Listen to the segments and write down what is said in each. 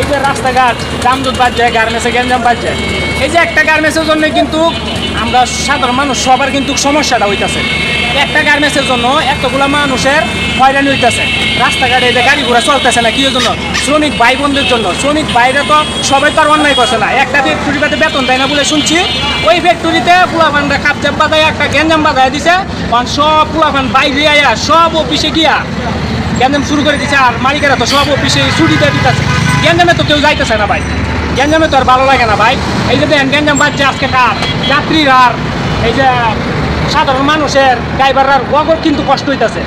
এই যে রাস্তাঘাট এই যে একটা গার্মেন্টসের জন্য কিন্তু আমরা সাধারণ মানুষ, সবার কিন্তু সমস্যাটা হইতাছে। একটা গার্মেন্টসের জন্য মানুষের হয়রানি হইতাছে। রাস্তাঘাটে গাড়ি ঘোড়া চলতেছে না, কি জন্য? শ্রমিক ভাই বোনদের জন্য। শ্রমিক ভাইরা তো সবাই তো আর অন্যায় করছে না। একটা ফ্যাক্টরিতে বেতন দেয় না বলে শুনছি। ওই ফ্যাক্টরিতে পুলাফানরা কাপচাপ বাজায় একটা গ্যাঞ্জাম বাজায় দিছে। সব পুলাফান বাইরে আয়া, সব অফিসে গিয়া গ্যাঞ্জাম শুরু করে দিচ্ছে আর মালিকেরা তো সব অফিসে ছুটিতে দিতেছে। গ্যাঞ্জামে তো কেউ যাইতেছে না ভাই। গ্যাঞ্জামে তো আর ভালো লাগে না ভাই। এই যে গ্যাঞ্জাম বাজছে আজকে কার? যাত্রীর আর এই যে সাধারণ মানুষের ড্রাইভাররার ওগর কিন্তু কষ্ট হইতেছে।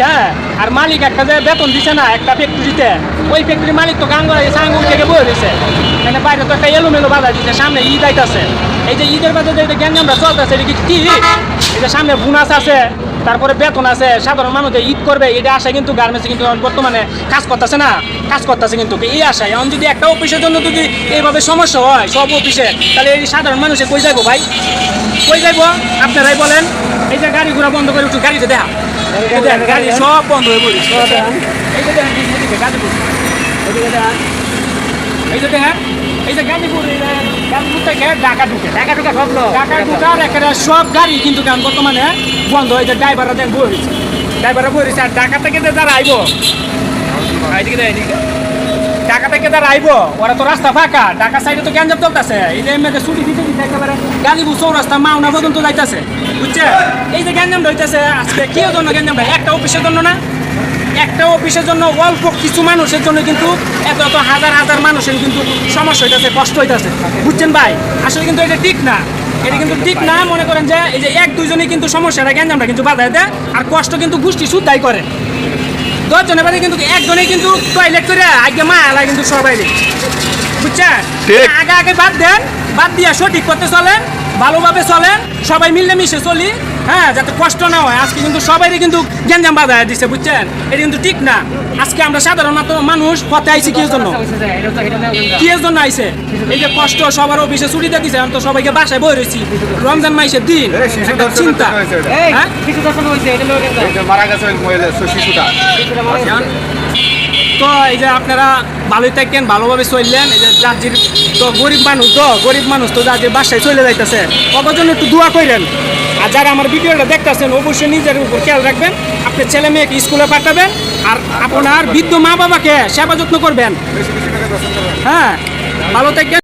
হ্যাঁ আর মালিক একটা যে বেতন দিছে না একটা ফ্যাক্টরিতে, ওই ফ্যাক্টরির মালিক তো করে সাঙ্গুল থেকে বয়ে দিছে মানে বাইরে তো একটা এলোমেলো বাধা দিছে, সামনে ঈদ আইতাছে। এই যে ঈদের বাজারে যে গ্যাঞ্জামটা চলতেছে, এটা কি কি? এই যে সামনে বোনাস আছে তারপরে বেতন আছে, সাধারণ মানুষ ঈদ করবে এটা আশায় কিন্তু গার্মেন্টসে কিন্তু বর্তমানে কাজ করতেছে না, কাজ করতেছে কিন্তু এই আশায়। এখন যদি একটা অফিসের জন্য যদি এইভাবে সমস্যা হয়, সব অফিসে, তাহলে এই সাধারণ মানুষে কই যাইবো ভাই? কই যাইবো? আপনারাই বলেন। এই যে গাড়ি ঘোড়া বন্ধ করে উঠু গাড়িতে দেখা। গাড়ি সব বন্ধ হয়ে পড়িস এই যে দেখেন এই যে দেখেন এই যে এই যে গাজীপুর থেকে ঢাকা ঢুকে। টাকা টুকা সব ঢাকা ঢুকার একেবারে সব গাড়ি কিন্তু বর্তমানে বন্ধ। হয়েছে ড্রাইভাররা দেন বই রয়েছে। ড্রাইভাররা বই রয়েছে। আর ঢাকা থেকে যে যারা আইব। ঢাকা থেকে যারা আইব ওরা তো রাস্তা ফাঁকা। ঢাকা সাইডে তো গ্যাঞ্জাম চলতেছে। এই যে এমনিতে ছুটি দিতে দিতে একেবারে গাজীপুর চৌরাস্তা মাওনা পর্যন্ত যাইতেছে। বুঝছে এই যে গ্যাঞ্জামটা হইতেছে আজকে কি জন্য গ্যাঞ্জামটা একটা অফিসের জন্য না। একটা অফিসের জন্য অল্প কিছু মানুষের জন্য কিন্তু এত এত হাজার হাজার মানুষের কিন্তু সমস্যা হইতেছে কষ্ট হইতেছে। বুঝছেন ভাই? আসলে কিন্তু এটা ঠিক না। এটা কিন্তু ঠিক না মনে করেন যে এই যে এক দুইজনে কিন্তু সমস্যাটা গ্যাঞ্জামটা কিন্তু বাধায় দেয় আর কষ্ট কিন্তু গোষ্ঠী শুদ্ধাই করে। দশজনের বাদে কিন্তু একজনেই কিন্তু টয়লেট করে আগে মা আলা কিন্তু সবাই বুঝছেন? আগে আগে বাদ দেন বাদ দিয়া সঠিক করতে চলেন ভালোভাবে চলেন সবাই মিলে মিশে চলি। হ্যাঁ যাতে কষ্ট না হয়। আজকে কিন্তু সবাই কিন্তু গ্যাঞ্জাম বাধা দিচ্ছে বুঝছেন? এটা কিন্তু ঠিক না। আজকে আমরা সাধারণত মানুষ পথে আইছি কি জন্য? কি এর জন্য আইছে? এই যে কষ্ট সবার অফিসে ছুটিতে দিছে আমি তো সবাইকে বাসায় বই রয়েছি। রমজান মাইসের দিন। একটা চিন্তা। হ্যাঁ? মারা গেছে ওই মহিলা শিশুটা। তো এই যে আপনারা ভালোই থাকেন, ভালোভাবে চললেন। এই যে জার্জির তো গরিব মানুষ তো, গরিব মানুষ তো জার্জির বাসায় চলে যাইতেছে। কবার জন্য একটু দোয়া করেন আর যারা আমার ভিডিওটা দেখতেছেন, অবশ্যই নিজের উপর খেয়াল রাখবেন। আপনি ছেলে মেয়েকে স্কুলে পাঠাবেন আর আপনার বৃদ্ধ মা বাবাকে সেবা যত্ন করবেন। হ্যাঁ ভালো থাকবেন।